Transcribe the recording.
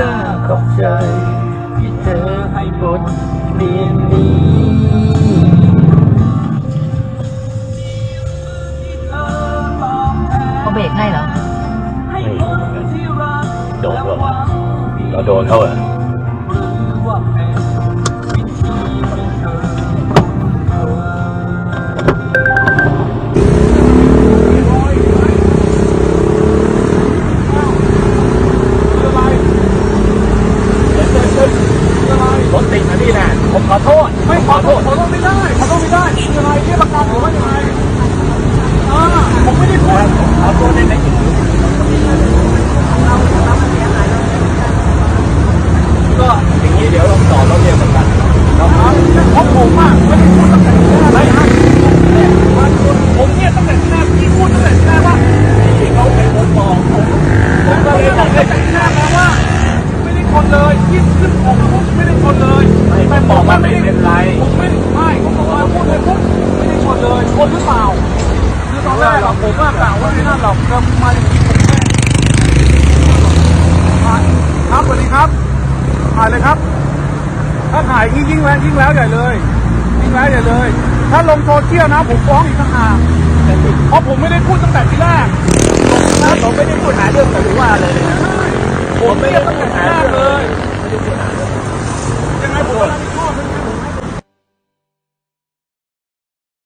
น่าขอบใจ ที่เธอให้บทเรียนนี้เขาเบรกให้เหรอไม่รู้เหมือนกันโดนหรอเราโดนเขาเหรอ ขอโทษ ไม่ขอโทษขอโทษไม่ได้ขอโทษไม่ได้ยังไงที่ประกันหรือว่ายังไงอ่าผมไม่ได้พูดขอโทษได้ไหมก็อย่างนี้เดี๋ยวลองต่อรถเรียนเหมือนกันเนาะเพราะผมอะไม่ได้พูดตั้งแต่ที่แรกเลยนะผมเนี่ยตั้งแต่ที่แรกพี่พูดตั้งแต่ที่แรกว่าที่เขาเป็นคนบอกผมผมก็เลยบอกตั้งแต่ที่แรกแล้วว่า ไม่ได้คนเลยที่ขึ้นผม หรอกก็มาอย่างนี้ผมแค่ครับสวัสดีครับถ่ายเลยครับ ถ้าถ่ายยิ่งแล้วยิ่งแล้วใหญ่เลยยิ่งแล้วใหญ่เลย ถ้าลงโซเชียลนะผมฟ้องอีกต่างหากเพราะผมไม่ได้พูดตั้งแต่ที่แรกผมไม่ได้พูดหาเรื่องกับหรือว่าเลยผมไม่ได้พูดหาเรื่องเลยยังไงผม